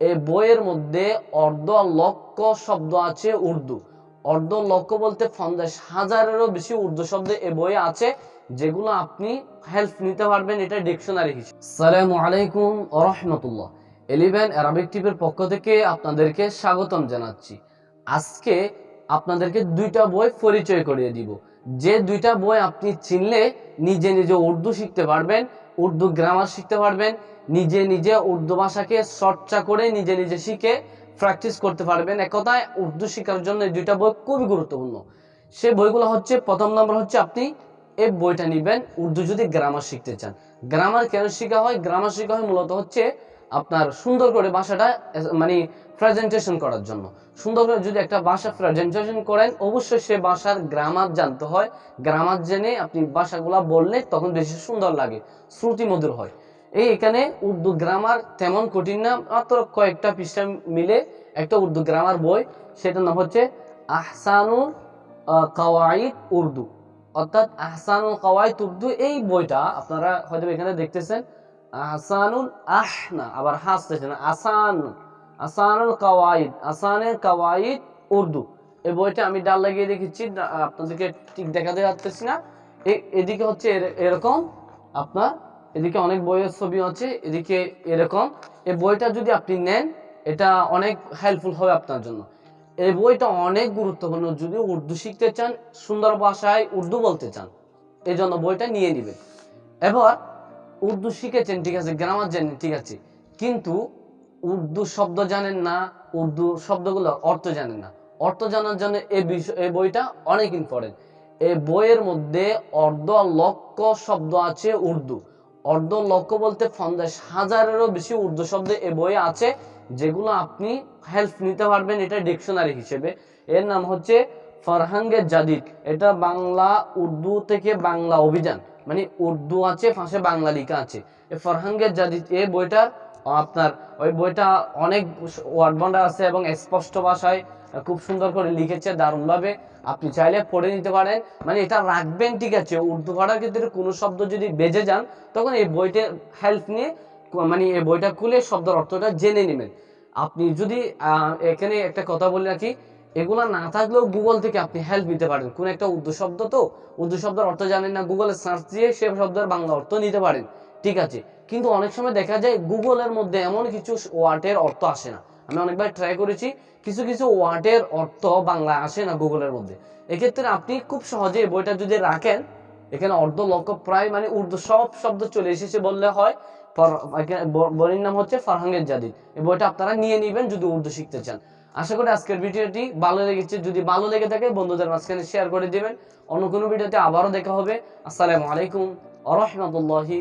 এই বইয়ের মধ্যে অর্ধ লক্ষ শব্দ আছে উর্দু। অর্ধ লক্ষ বলতে পঞ্চাশ হাজারেরও বেশি উর্দু শব্দ এই বইয়ে আছে, যেগুলো আপনি হেল্প নিতে পারবেন এটা ডিকশনারি হিসেবে। সালামু আলাইকুম রহমতুল্লাহ। এলিভেন অ্যারাবিক টিপের পক্ষ থেকে আপনাদেরকে স্বাগতম জানাচ্ছি। আজকে আপনাদেরকে দুইটা বই পরিচয় করিয়ে দিব। যে দুইটা বই আপনি চিনলে নিজে নিজে উর্দু শিখতে পারবেন, উর্দু গ্রামার শিখতে পারবেন, নিজে নিজে উর্দু ভাষাকে চর্চা করে নিজে নিজে শিখে প্র্যাকটিস করতে পারবেন। এক কথায়, উর্দু শেখার জন্য এই দুইটা বই খুবই গুরুত্বপূর্ণ। সে বইগুলো হচ্ছে, প্রথম নম্বর হচ্ছে আপনি এই বইটা নেবেন, উর্দু যদি গ্রামার শিখতে চান। গ্রামার কেন শেখা হয়? গ্রামার শেখা হয় মূলত হচ্ছে আপনার সুন্দর করে এস- মানে প্রেজেন্টেশন করার জন্য। সুন্দর করে যদি একটা ভাষা প্রেজেন্টেশন করেন অবশ্যই সে ভাষার গ্রামার জানতে হয়। গ্রামার জেনে আপনি ভাষাগুলা বললে তখন বেশি সুন্দর লাগে শ্রুতি মধুর হয়। এই এখানে উর্দু গ্রামার তেমন কঠিন না মাত্র কয়েকটা পৃষ্ঠা মিলে একটা উর্দু গ্রামার বই সেটার নাম হচ্ছে আহসানুল আহ, কাওয়াইদ উর্দু। অর্থাৎ আহসানুল কাওয়াইদ উর্দু এই বইটা আপনারা হয়তো এখানে দেখতেছেন। আহসানুল আহ না আবার হাসতেছেন আসান আসানুল কাওয়াইদ, আসানের কাওয়াইদ উর্দু। এই বইটা আমি ডাল লাগিয়ে দেখেছি আপনাদেরকে ঠিক দেখাতে পারতেছি না। এদিকে হচ্ছে এরকম আপনার, এদিকে অনেক বইয়ের ছবি আছে, এদিকে এরকম। এই বইটা যদি আপনি নেন, এটা অনেক হেল্পফুল হবে আপনার জন্য। এই বইটা অনেক গুরুত্বপূর্ণ, যদি উর্দু শিখতে চান, সুন্দর ভাষায় উর্দু বলতে চান, এই জন্য বইটা নিয়ে নেবেন। এবার উর্দু শিখেছেন, ঠিক আছে, গ্রামার জানেন, ঠিক আছে। কিন্তু উর্দু শব্দ জানেন না, উর্দু শব্দগুলো অর্থ জানেন না। অর্থ জানার জন্য এই বিষয় এই বইটা অনেক ইম্পর্টেন্ট এই বইয়ের মধ্যে অর্ধ লক্ষ শব্দ আছে উর্দু। অর্ধ লক্ষ বলতে পঞ্চাশ হাজারেরও বেশি উর্দু শব্দ এই বইয়ে আছে, যেগুলো আপনি হেল্প নিতে পারবেন এটা ডিকশনারি হিসেবে। এর নাম হচ্ছে ফরহাঙ্গে জাদিদ। এটা বাংলা উর্দু থেকে বাংলা অভিযান। মানে উর্দু আছে পাশে বাংলা লেখা আছে। এই ফরহাঙ্গে জাদিদ এই বইটা আপনার, ওই বইটা অনেক ওয়ার্ড বন্ডার আছে এবং স্পষ্ট ভাষায় খুব সুন্দর করে লিখেছে, দারুণভাবে। আপনি চাইলে পড়ে নিতে পারেন। মানে এটা রাখবেন, ঠিক আছে? উর্দু পড়ার ক্ষেত্রে কোনো শব্দ যদি বেজে যান, তখন এই বইটার হেল্প নিয়ে মানে এই বইটা খুলে শব্দের অর্থটা জেনে নেবেন। আপনি যদি এখানে একটা কথা বলে রাখি এগুলা না থাকলেও গুগল থেকে আপনি হেল্প নিতে পারেন। কোন একটা উর্দু শব্দ তো, উর্দু শব্দের অর্থ জানেন না গুগলে সার্চ দিয়ে সে শব্দের বাংলা অর্থ নিতে পারেন। ঠিক আছে? কিন্তু অনেক সময় দেখা যায় গুগলের মধ্যে এমন কিছু ওয়ার্ডের অর্থ আসে না। আমি অনেকবার ট্রাই করেছি, কিছু কিছু ওয়ার্ডের অর্থ বাংলা আসে না গুগলের মধ্যে। এক্ষেত্রে আপনি খুব সহজে বইটা যদি রাখেন, এখানে অর্ধ লক্ষ প্রায় মানে উর্দু সব শব্দ চলে এসেছে বললে হয়। বইয়ের নাম হচ্ছে ফারহাঙ্গের জাদিদ। এই বইটা আপনারা নিয়ে নেবেন যদি উর্দু শিখতে চান। আশা করি আজকের ভিডিওটি ভালো লেগেছে। যদি ভালো লেগে থাকে, বন্ধুদের মাঝখানে শেয়ার করে দেবেন। অন্য কোনো ভিডিওতে আবারও দেখা হবে। আসসালামু আলাইকুম আ রহমতুল্লাহি